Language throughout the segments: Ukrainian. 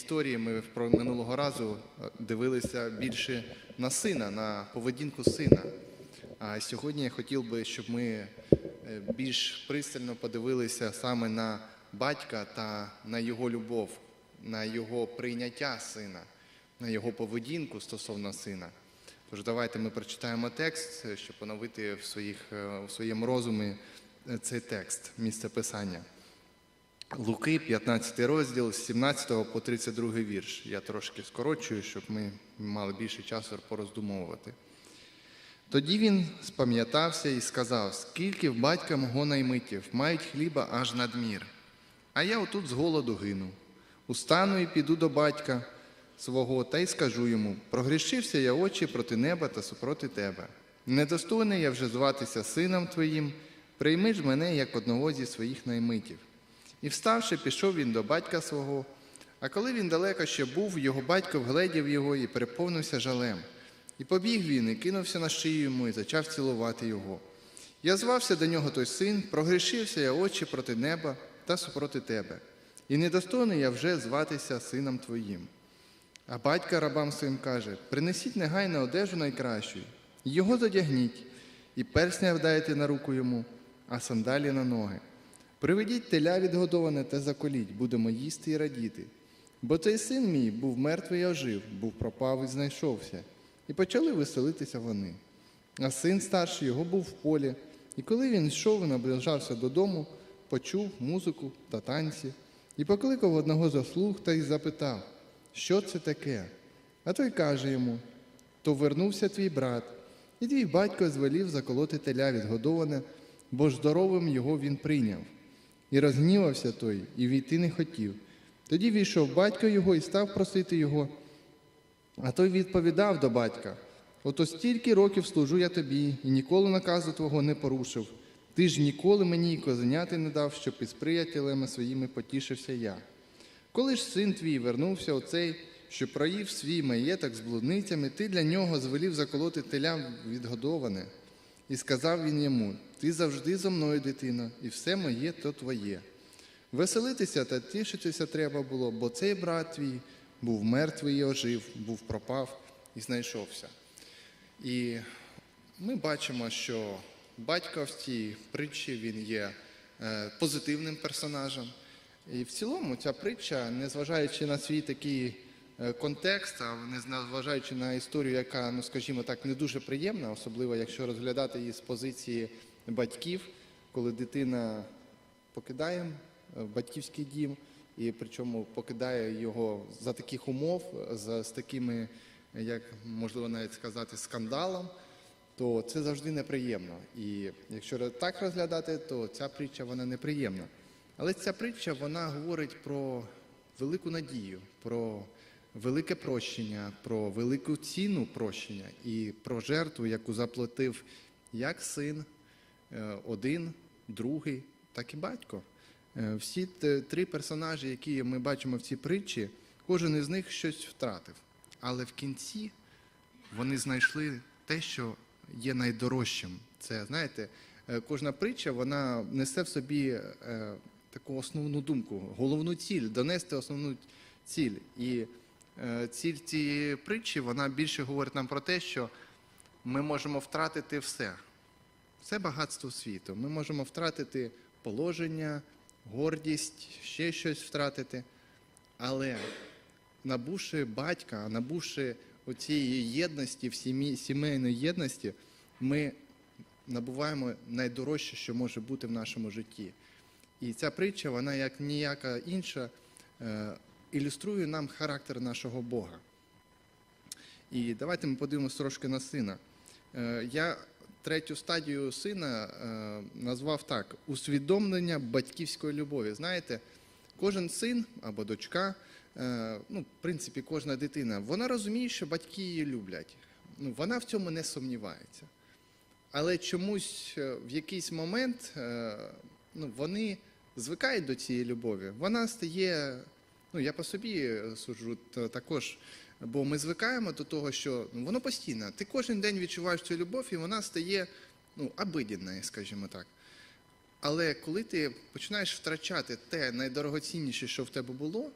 історії ми про минулого разу е, дивилися більше на сина, на поведінку сина. А сьогодні я хотів би, щоб ми е, більш пристально подивилися саме на батька та на його любов, на його прийняття сина, на його поведінку стосовно сина. Тож давайте ми прочитаємо текст, е, щоб поновити в, своїх, в своєму розумі цей текст, місце писання. Луки, 15 розділ, з 17 по 32 вірш. Я трошки скорочую, щоб ми мали більше часу пороздумовувати. Тоді він спам'ятався і сказав: скільки в батька мого наймитів мають хліба аж надмір, а я отут з голоду гину. Устану і піду до батька свого та й скажу йому: прогрішився я очі проти неба та супроти тебе. Недостойний я вже зватися сином твоїм, прийми ж мене як одного зі своїх наймитів. І вставши, пішов він до батька свого. А коли він далеко ще був, його батько вгледів його і переповнився жалем. І побіг він, і кинувся на шию йому, і зачав цілувати його. Я звався до нього той син, прогрішився я очі проти неба та супроти тебе, і недостойний я вже зватися сином твоїм. А батька рабам своїм каже: принесіть негайно одежу найкращу, його задягніть, і персня вдайте на руку йому, а сандалі на ноги. Приведіть теля відгодоване та заколіть, будемо їсти і радіти. Бо цей син мій був мертвий і ожив, був пропав і знайшовся. І почали веселитися вони. А син старший його був в полі, і коли він йшов і наближався додому, почув музику та танці, і покликав одного з слуг та й запитав, що це таке? А той каже йому: то вернувся твій брат, і твій батько звелів заколоти теля відгодоване, бо здоровим його він прийняв. І розгнівався той, і війти не хотів. Тоді війшов батько його і став просити його. А той відповідав до батька: ото стільки років служу я тобі, і ніколи наказу твого не порушив. Ти ж ніколи мені й козеняти не дав, щоб із приятелями своїми потішився я. Коли ж син твій вернувся оцей, що проїв свій маєток з блудницями, ти для нього звелів заколоти теля відгодоване. І сказав він йому: Ти завжди зо мною, дитино, і все моє то твоє. Веселитися та тішитися треба було, бо цей брат твій був мертвий і ожив, був пропав і знайшовся. І ми бачимо, що батько в цій притчі він є е, позитивним персонажем. І в цілому ця притча, незважаючи на свій такий контекст, а незважаючи на історію, яка, ну скажімо так, не дуже приємна, особливо якщо розглядати її з позиції батьків, коли дитина покидає е, батьківський дім, і причому покидає його за таких умов, за, з такими, як можливо навіть сказати, скандалом, то це завжди неприємно. І якщо так розглядати, то ця притча вона неприємна. Але ця притча вона говорить про велику надію, про велике прощення, про велику ціну прощення і про жертву, яку заплатив як син, е, один, другий, так і батько. Е, Всі три персонажі, які ми бачимо в цій притчі, кожен із них щось втратив. Але в кінці вони знайшли те, що є найдорожчим. Це, знаєте, е, кожна притча вона несе в собі таку основну думку, головну ціль, донести основну ціль. І ціль цієї притчі вона більше говорить нам про те, що ми можемо втратити все, все багатство світу. Ми можемо втратити положення, гордість, ще щось втратити. Але набувши батька, набувши оцієї єдності, в сім'ї, сімейної єдності, ми набуваємо найдорожче, що може бути в нашому житті. І ця притча, вона як ніяка інша, е, ілюструє нам характер нашого Бога. І давайте ми подивимося трошки на сина. Е, Я третю стадію сина е, назвав так: усвідомлення батьківської любові. Знаєте, кожен син або дочка, е, ну, в принципі, кожна дитина, вона розуміє, що батьки її люблять. Ну, вона в цьому не сумнівається. Але чомусь в якийсь момент ну, вони звикають до цієї любові. Вона стає, ну я по собі суджу також, бо ми звикаємо до того, що ну, воно постійно. Ти кожен день відчуваєш цю любов, і вона стає ну, обиденною, скажімо так. Але коли ти починаєш втрачати те найдорогоцінніше, що в тебе було,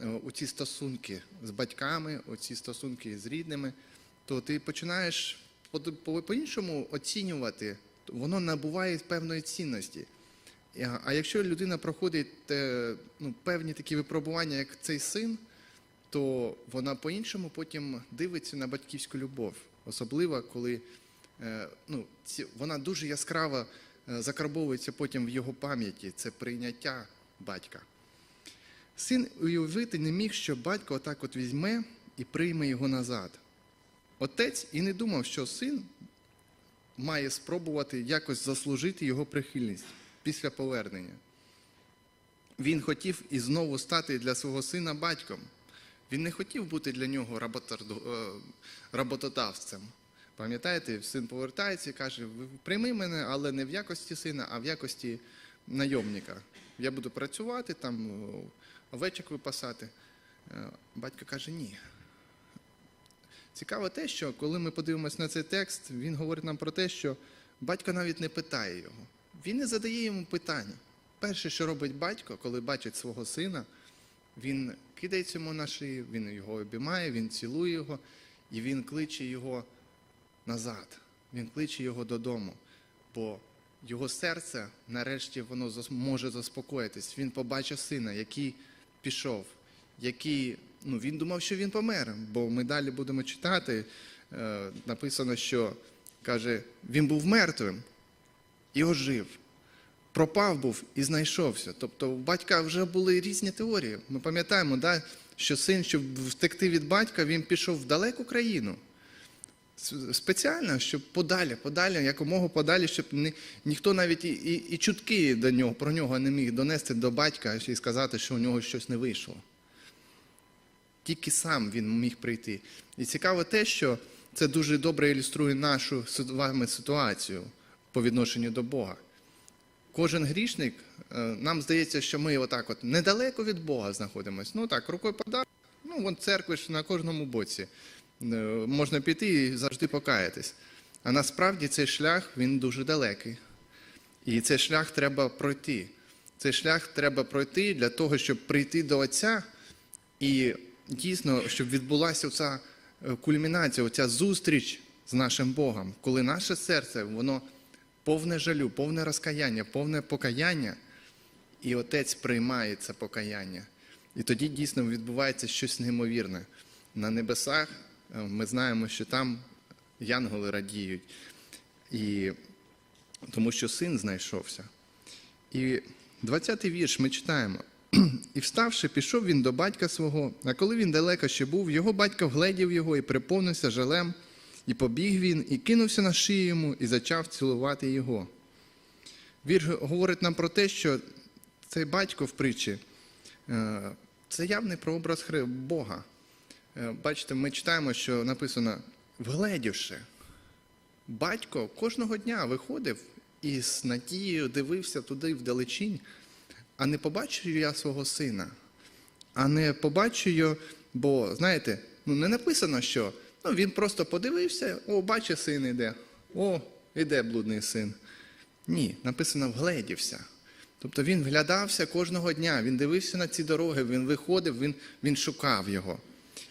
е, у ці стосунки з батьками, у ці стосунки з рідними, то ти починаєш по- по- по-іншому оцінювати, воно набуває певної цінності. А якщо людина проходить е, ну, певні такі випробування, як цей син, то вона по-іншому потім дивиться на батьківську любов. Особливо, коли е, ну, ці, вона дуже яскраво е, закарбовується потім в його пам'яті. Це прийняття батька. Син уявити не міг, що батько отак от візьме і прийме його назад. Отець і не думав, що син має спробувати якось заслужити його прихильність після повернення. Він хотів і знову стати для свого сина батьком. Він не хотів бути для нього е, роботодавцем. Пам'ятаєте, син повертається і каже: прийми мене, але не в якості сина, а в якості найомника. Я буду працювати, там овечок випасати. Е, Батько каже, ні. Цікаво те, що коли ми подивимося на цей текст, він говорить нам про те, що батько навіть не питає його. Він не задає йому питання. Перше, що робить батько, коли бачить свого сина, він кидається йому на шию, він його обіймає, він цілує його, і він кличе його назад. Він кличе його додому. Бо його серце, нарешті, воно може заспокоїтись. Він побачив сина, який пішов, який, ну, він думав, що він помер. Бо ми далі будемо читати. Е, написано, що каже, він був мертвим і ожив. Пропав був і знайшовся. Тобто у батька вже були різні теорії. Ми пам'ятаємо, да, що син, щоб втекти від батька, він пішов в далеку країну. Спеціально, щоб подалі, подалі, якомога подалі, щоб ні, ніхто навіть і, і, і чутки до нього, про нього не міг донести до батька і сказати, що у нього щось не вийшло. Тільки сам він міг прийти. І цікаво те, що це дуже добре ілюструє нашу вами ситуацію по відношенню до Бога. Кожен грішник, е, нам здається, що ми отак от недалеко від Бога знаходимося. Ну так, рукою подав, ну вон церкви ж на кожному боці. Е, Можна піти і завжди покаятись. А насправді цей шлях він дуже далекий. І цей шлях треба пройти. Цей шлях треба пройти для того, щоб прийти до Отця і дійсно, щоб відбулася ця кульмінація, оця зустріч з нашим Богом, коли наше серце, воно повне жалю, повне розкаяння, повне покаяння, і Отець приймає це покаяння. І тоді дійсно відбувається щось неймовірне. На небесах е, ми знаємо, що там янголи радіють, і, тому що син знайшовся. І 20-й вірш ми читаємо. І вставши, пішов він до батька свого, а коли він далеко ще був, його батько вгледів його і приповнився жалем, і побіг він, і кинувся на шию йому, і зачав цілувати його. Вірш говорить нам про те, що цей батько в притчі е, це явний прообраз Бога. Е, Бачите, ми читаємо, що написано вгледівши. Батько кожного дня виходив і з надією дивився туди вдалечінь, а не побачив я свого сина, а не побачу його, бо, знаєте, ну не написано, що ну, він просто подивився, о, бачить, син іде, о, іде блудний син. Ні, написано вгледівся. Тобто він вглядався кожного дня, він дивився на ці дороги, він виходив, він, він шукав його.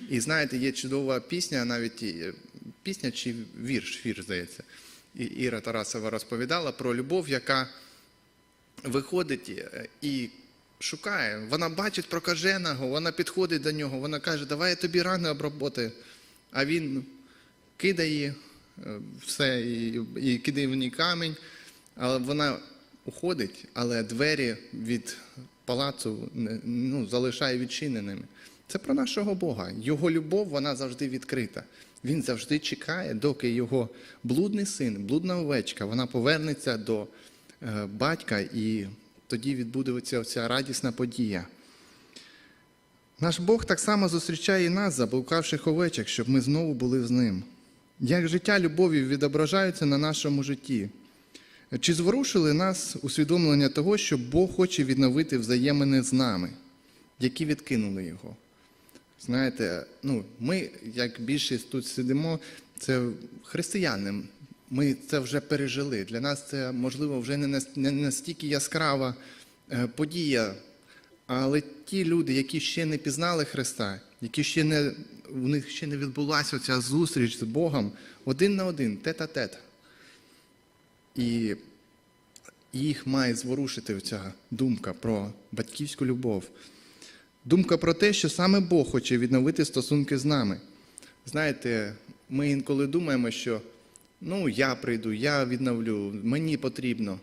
І знаєте, є чудова пісня, навіть е, пісня чи вірш, вірш, здається. І Іра Тарасова розповідала про любов, яка виходить е, і шукає. Вона бачить прокаженого, вона підходить до нього, вона каже, давай я тобі рани оброботаю. А він кидає е, все і, і кидає в ній камінь, але вона уходить, але двері від палацу ну, залишає відчиненими. Це про нашого Бога. Його любов вона завжди відкрита. Він завжди чекає, доки його блудний син, блудна овечка, вона повернеться до е, батька, і тоді відбудеться ця радісна подія. Наш Бог так само зустрічає і нас, заблукавших овечок, щоб ми знову були з ним. Як життя любові відображаються на нашому житті? Чи зворушили нас усвідомлення того, що Бог хоче відновити взаємини з нами, які відкинули його? Знаєте, ну, ми, як більшість тут сидимо, це християни. Ми це вже пережили. Для нас це, можливо, вже не настільки яскрава е, подія, Але ті люди, які ще не пізнали Христа, які ще не, у них ще не відбулася ця зустріч з Богом один на один, тет-а-тет. І їх має зворушити ця думка про батьківську любов. Думка про те, що саме Бог хоче відновити стосунки з нами. Знаєте, ми інколи думаємо, що ну, я прийду, я відновлю, мені потрібно.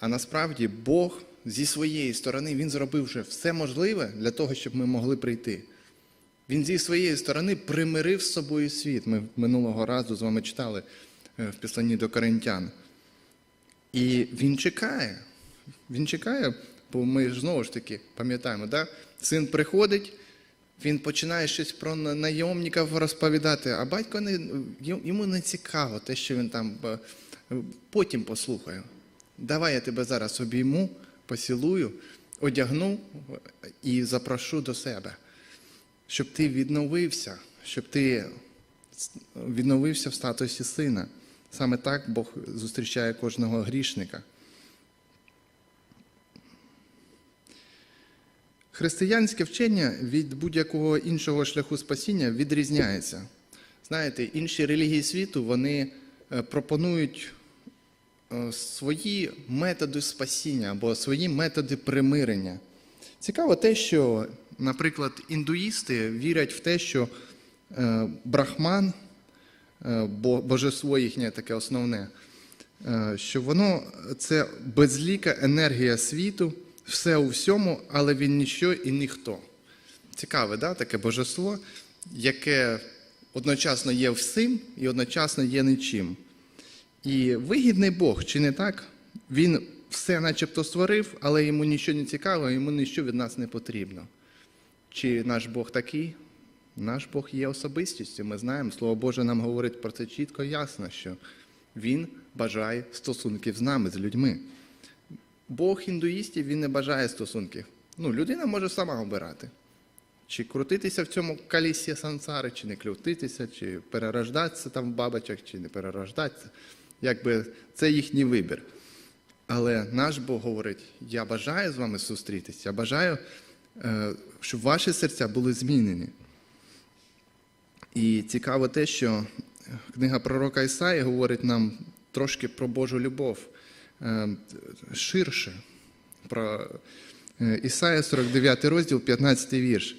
А насправді Бог зі своєї сторони Він зробив вже все можливе для того, щоб ми могли прийти. Він зі своєї сторони примирив з собою світ. Ми минулого разу з вами читали е, в післанні до Коринтян. І він чекає. Він чекає, бо ми ж знову ж таки пам'ятаємо, да? син приходить, він починає щось про на- найомників розповідати, а батько не, йому не цікаво те, що він там е, потім послухає. Давай я тебе зараз обійму, поцілую, одягну і запрошу до себе, щоб ти відновився, щоб ти відновився в статусі сина. Саме так Бог зустрічає кожного грішника. Християнське вчення від будь-якого іншого шляху спасіння відрізняється. Знаєте, інші релігії світу вони е, пропонують свої методи спасіння або свої методи примирення. Цікаво те, що, наприклад, індуїсти вірять в те, що е, брахман, е, божество їхнє таке основне, е, що воно це безліка енергія світу, все у всьому, але він ніщо і ніхто. Цікаве, да? таке божество, яке одночасно є всім і одночасно є нічим. І вигідний Бог, чи не так? Він все начебто створив, але йому нічого не цікаво, йому нічого від нас не потрібно. Чи наш Бог такий? Наш Бог є особистістю. Ми знаємо, Слово Боже нам говорить про це чітко і ясно, що Він бажає стосунків з нами, з людьми. Бог індуїстів він не бажає стосунків. Ну, людина може сама обирати. Чи крутитися в цьому калісі сансари, чи не крутитися, чи перерождатися там в бабочок, чи не перерождатися. Якби це їхній вибір. Але наш Бог говорить: я бажаю з вами зустрітися, я бажаю, е, щоб ваші серця були змінені. І цікаво те, що книга пророка Ісаї говорить нам трошки про Божу любов е, ширше. Про е, Ісая 49 розділ, 15 вірш.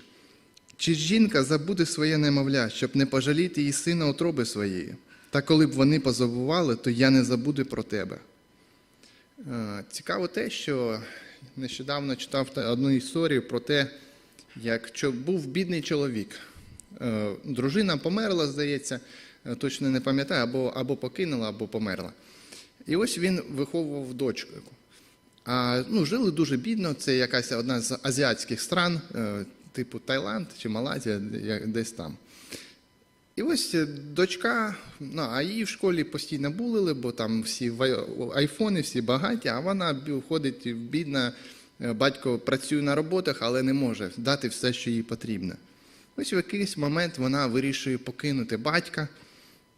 Чи жінка забуде своє немовля, щоб не пожаліти її сина утроби своєї? Та коли б вони позабували, то я не забуду про тебе. Е, Цікаво те, що нещодавно читав одну історію про те, як був бідний чоловік. Е, Дружина померла, здається, е, точно не пам'ятаю, або, або покинула, або померла. І ось він виховував дочку. А, ну, жили дуже бідно, це якась одна з азіатських стран, типу Таїланд чи Малайзія, десь там. І ось е, дочка, ну, а її в школі постійно булили, бо там всі айфони, всі багаті, а вона бі- ходить бідна, е, батько працює на роботах, але не може дати все, що їй потрібно. Ось в якийсь момент вона вирішує покинути батька,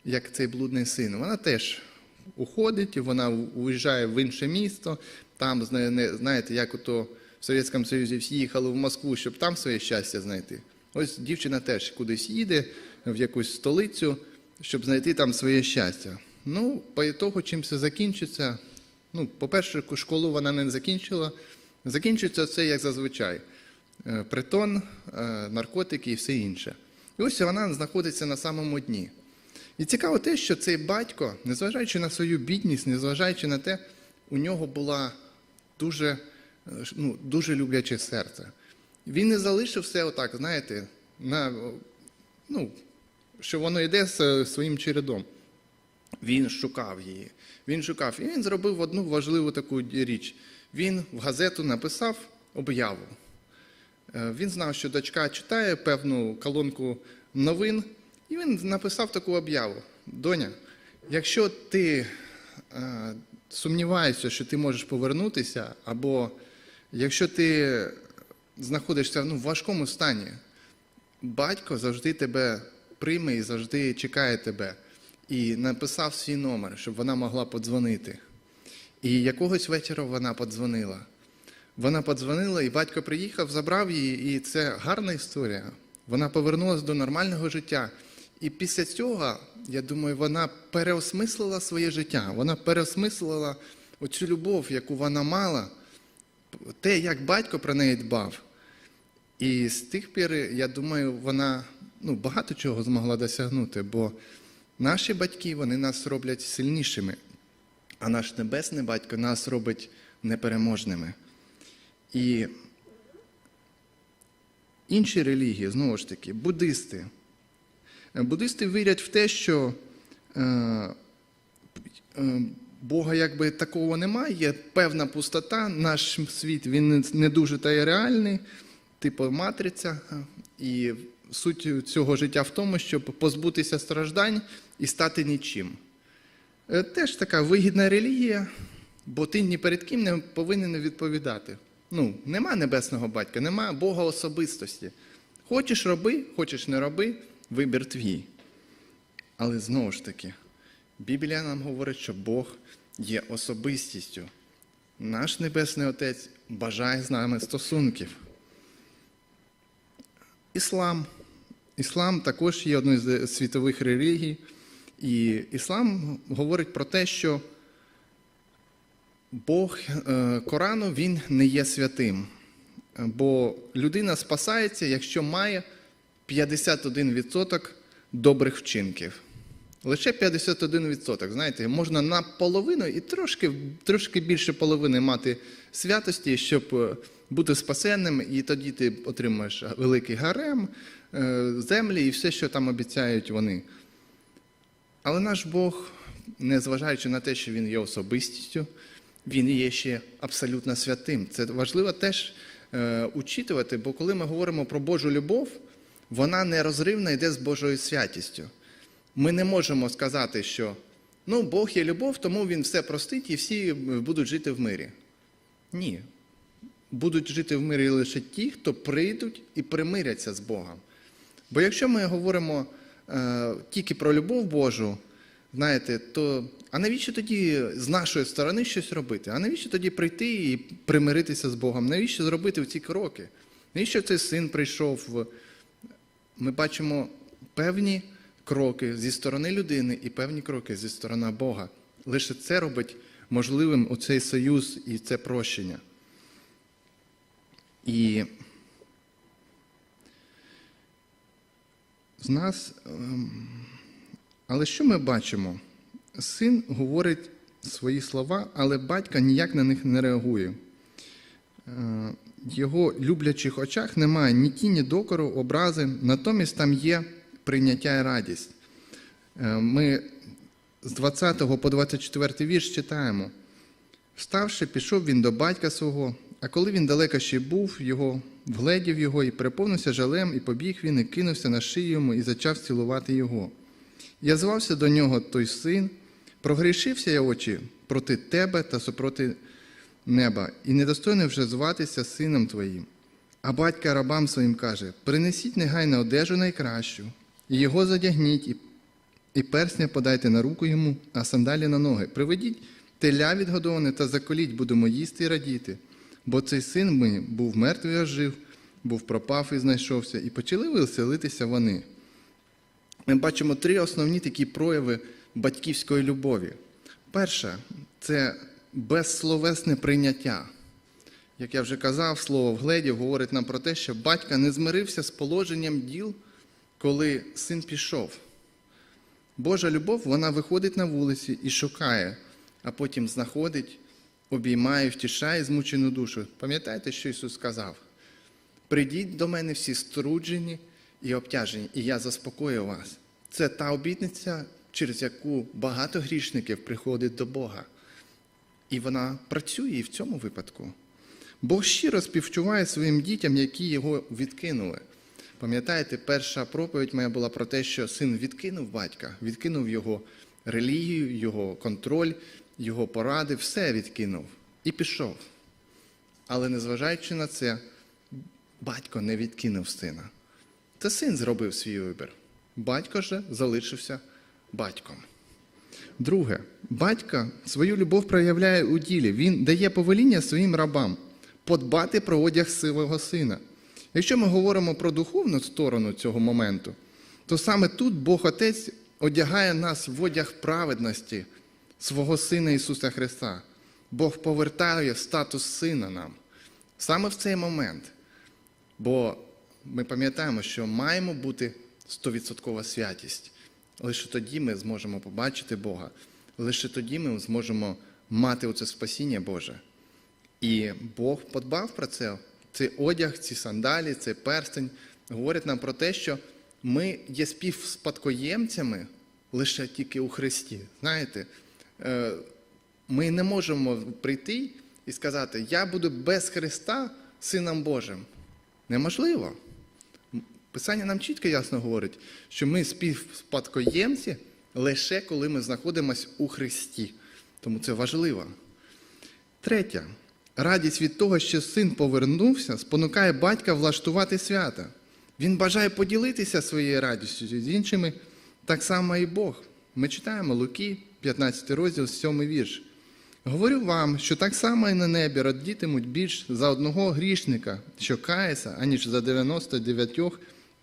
як цей блудний син. Вона теж уходить, вона уїжджає в інше місто. Там, знаєте, як ото в Совєтському Союзі всі їхали в Москву, щоб там своє щастя знайти. Ось дівчина теж кудись їде в якусь столицю, щоб знайти там своє щастя. Ну, по ітогу, чим це закінчиться, ну, по-перше, школу вона не закінчила. Закінчиться це як зазвичай. Е, Притон, е, наркотики і все інше. І ось вона знаходиться на самому дні. І цікаво те, що цей батько, незважаючи на свою бідність, незважаючи на те, у нього була дуже, е, ну, дуже любляче серце. Він не залишив все отак, знаєте, на, ну, що воно йде е, своїм чередом. Він шукав її. Він шукав. І він зробив одну важливу таку річ. Він в газету написав об'яву. Е, Він знав, що дочка читає певну колонку новин, і він написав таку об'яву: Доня, якщо ти е, сумніваєшся, що ти можеш повернутися, або якщо ти знаходишся ну, в важкому стані, батько завжди тебе прийме і завжди чекає тебе. І написав свій номер, щоб вона могла подзвонити. І якогось вечора вона подзвонила. Вона подзвонила, і батько приїхав, забрав її, і це гарна історія. Вона повернулася до нормального життя. І після цього, я думаю, вона переосмислила своє життя. Вона переосмислила оцю любов, яку вона мала, те, як батько про неї дбав. І з тих пір, я думаю, вона ну, багато чого змогла досягнути, бо наші батьки вони нас роблять сильнішими, а наш небесний батько нас робить непереможними. І інші релігії, знову ж таки, буддисти. Е, Буддисти вірять в те, що е, е, Бога якби такого немає, є певна пустота, наш світ він не- дуже та й реальний, типу матриця. І суть цього життя в тому, щоб позбутися страждань і стати нічим. Е, Теж така вигідна релігія, бо ти ні перед ким не повинен відповідати. Ну, нема небесного батька, нема Бога особистості. Хочеш роби, хочеш не роби, вибір твій. Але знову ж таки, Біблія нам говорить, що Бог є особистістю. Наш Небесний Отець бажає з нами стосунків. Іслам. Іслам також є одною з світових релігій. І іслам говорить про те, що Бог е, Корану він не є святим. Бо людина спасається, якщо має 51% добрих вчинків. Лише 51%. Знаєте, можна наполовину і трошки, трошки більше половини мати святості, щоб е, бути спасенним, і тоді ти отримаєш великий гарем, е, землі і все, що там обіцяють вони. Але наш Бог, незважаючи на те, що Він є особистістю, Він є ще абсолютно святим. Це важливо теж е, учитувати, бо коли ми говоримо про Божу любов, вона нерозривно йде з Божою святістю. Ми не можемо сказати, що ну, Бог є любов, тому Він все простить і всі будуть жити в мирі. Ні. Будуть жити в мирі лише ті, хто прийдуть і примиряться з Богом. Бо якщо ми говоримо е, тільки про любов Божу, знаєте, то а навіщо тоді з нашої сторони щось робити? А навіщо тоді прийти і примиритися з Богом? Навіщо зробити ці кроки? Навіщо цей син прийшов? Ми бачимо певні кроки зі сторони людини і певні кроки зі сторони Бога. Лише це робить можливим оцей союз і це прощення. І з нас. ем, Але що ми бачимо? Син говорить свої слова, але батько ніяк на них не реагує. Е, його люблячих очах немає ні тіні докору, образи, натомість там є прийняття і радість. Е, Ми з 20 по 24 вірш читаємо. Вставши, пішов він до батька свого, а коли він далеко ще був, його вгледів його і переповнився жалем, і побіг він, і кинувся на шию йому, і зачав цілувати його. Я звався до нього той син, прогрішився я очі проти тебе та супроти неба, і недостойний вже зватися сином твоїм. А батька рабам своїм каже: принесіть негайно одежу найкращу, і його задягніть, і, і персня подайте на руку йому, а сандалі на ноги. Приведіть теля відгодоване та заколіть, будемо їсти і радіти. Бо цей син мій був мертвий, а жив, був пропав і знайшовся, і почали веселитися вони. Ми бачимо три основні такі прояви батьківської любові. Перше це безсловесне прийняття. Як я вже казав, слово вгледів говорить нам про те, що батько не змирився з положенням діл, коли син пішов. Божа любов вона виходить на вулиці і шукає, а потім знаходить, обіймає, втішає змучену душу. Пам'ятаєте, що Ісус сказав? Прийдіть до мене всі струджені і обтяжені, і я заспокою вас. Це та обітниця, через яку багато грішників приходить до Бога. І вона працює і в цьому випадку. Бог щиро співчуває своїм дітям, які його відкинули. Пам'ятаєте, перша проповідь моя була про те, що син відкинув батька, відкинув його релігію, його контроль, його поради, все відкинув і пішов. Але незважаючи на це, батько не відкинув сина. Це син зробив свій вибір. Батько же залишився батьком. Друге, батько свою любов проявляє у ділі. Він дає повеління своїм рабам. подбати про одяг свого сина. Якщо ми говоримо про духовну сторону цього моменту, то саме тут Бог Отець одягає нас в одяг праведності свого Сина Ісуса Христа. Бог повертає статус сина нам саме в цей момент. Бо ми пам'ятаємо, що маємо бути 100% святість. Лише тоді ми зможемо побачити Бога. Лише тоді ми зможемо мати оце спасіння Боже. І Бог подбав про це. Цей одяг, ці сандалі, цей перстень говорять нам про те, що ми є співспадкоємцями лише тільки у Христі. Знаєте, ми не можемо прийти і сказати, я буду без Христа Сином Божим. Неможливо. Писання нам чітко ясно говорить, що ми співспадкоємці лише коли ми знаходимося у Христі. Тому це важливо. Третє. Радість від того, що син повернувся, спонукає батька влаштувати свята. Він бажає поділитися своєю радістю з іншими, так само і Бог. Ми читаємо Луки, 15 розділ, 7 вірш. Говорю вам, що так само і на небі радітимуть більш за одного грішника, що кається, аніж за 99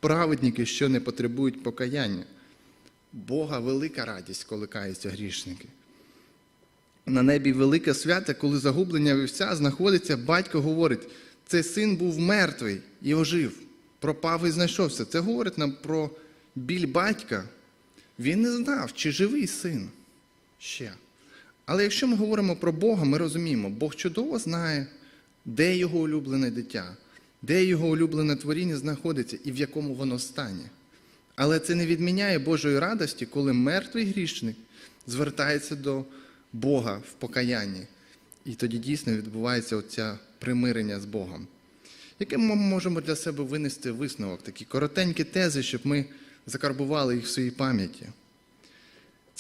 праведників, що не потребують покаяння. Бога велика радість, коли каються грішники. На небі велике свято, коли загублення вівця знаходиться, батько говорить, цей син був мертвий і ожив, пропав і знайшовся. Це говорить нам про біль батька. Він не знав, чи живий син ще. Але якщо ми говоримо про Бога, ми розуміємо, Бог чудово знає, де його улюблене дитя, де його улюблене творіння знаходиться і в якому воно стані. Але це не відміняє Божої радості, коли мертвий грішник звертається до Бога в покаянні. І тоді дійсно відбувається оця примирення з Богом. Яке ми можемо для себе винести висновок, такі коротенькі тези, щоб ми закарбували їх в своїй пам'яті.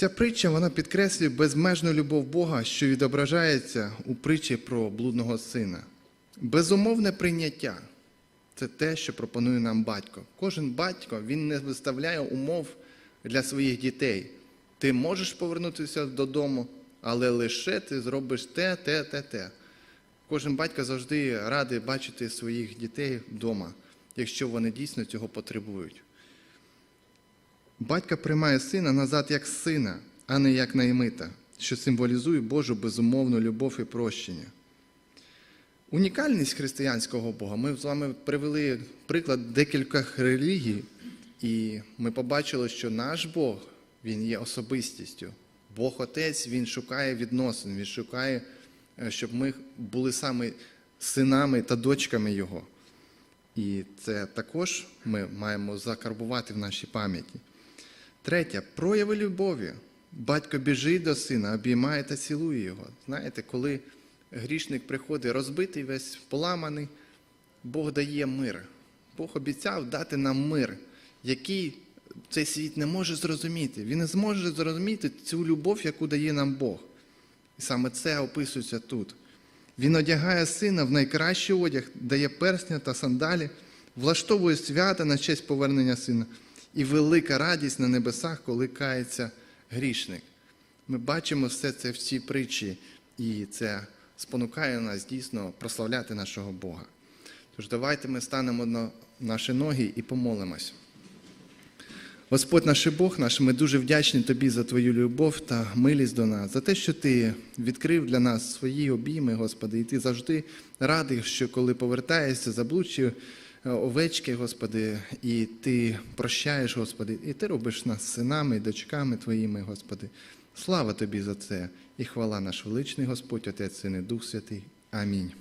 Ця притча вона підкреслює безмежну любов Бога, що відображається у притчі про блудного сина. Безумовне прийняття це те, що пропонує нам батько. Кожен батько він не виставляє умов для своїх дітей. Ти можеш повернутися додому, але лише ти зробиш те, те, те, те. Кожен батько завжди радий бачити своїх дітей вдома, якщо вони дійсно цього потребують. Батько приймає сина назад як сина, а не як наймита, що символізує Божу безумовну любов і прощення. Унікальність християнського Бога. Ми з вами привели приклад декількох релігій, і ми побачили, що наш Бог він є особистістю. Бог Отець Він шукає відносин, Він шукає, е, щоб ми були саме синами та дочками Його. І це також ми маємо закарбувати в нашій пам'яті. Третє прояви любові. Батько біжить до сина, обіймає та цілує його. Знаєте, коли грішник приходить розбитий, весь поламаний, Бог дає мир. Бог обіцяв дати нам мир, який цей світ не може зрозуміти. Він не зможе зрозуміти цю любов, яку дає нам Бог. І саме це описується тут. Він одягає сина в найкращий одяг, дає персня та сандалі, влаштовує свята на честь повернення сина. І велика радість на небесах, коли кається грішник. Ми бачимо все це в цій притчі, і це спонукає нас дійсно прославляти нашого Бога. Тож давайте ми станемо на наші ноги і помолимось. Господь наш Бог наш, ми дуже вдячні Тобі за Твою любов та милість до нас, за те, що Ти відкрив для нас свої обійми, Господи, і Ти завжди радий, що коли повертаєшся, заблудші овечки, Господи, і Ти прощаєш, Господи, і Ти робиш нас синами і дочками Твоїми, Господи. Слава Тобі за це і хвала наш величний Господь, Отець Син і Дух Святий. Амінь.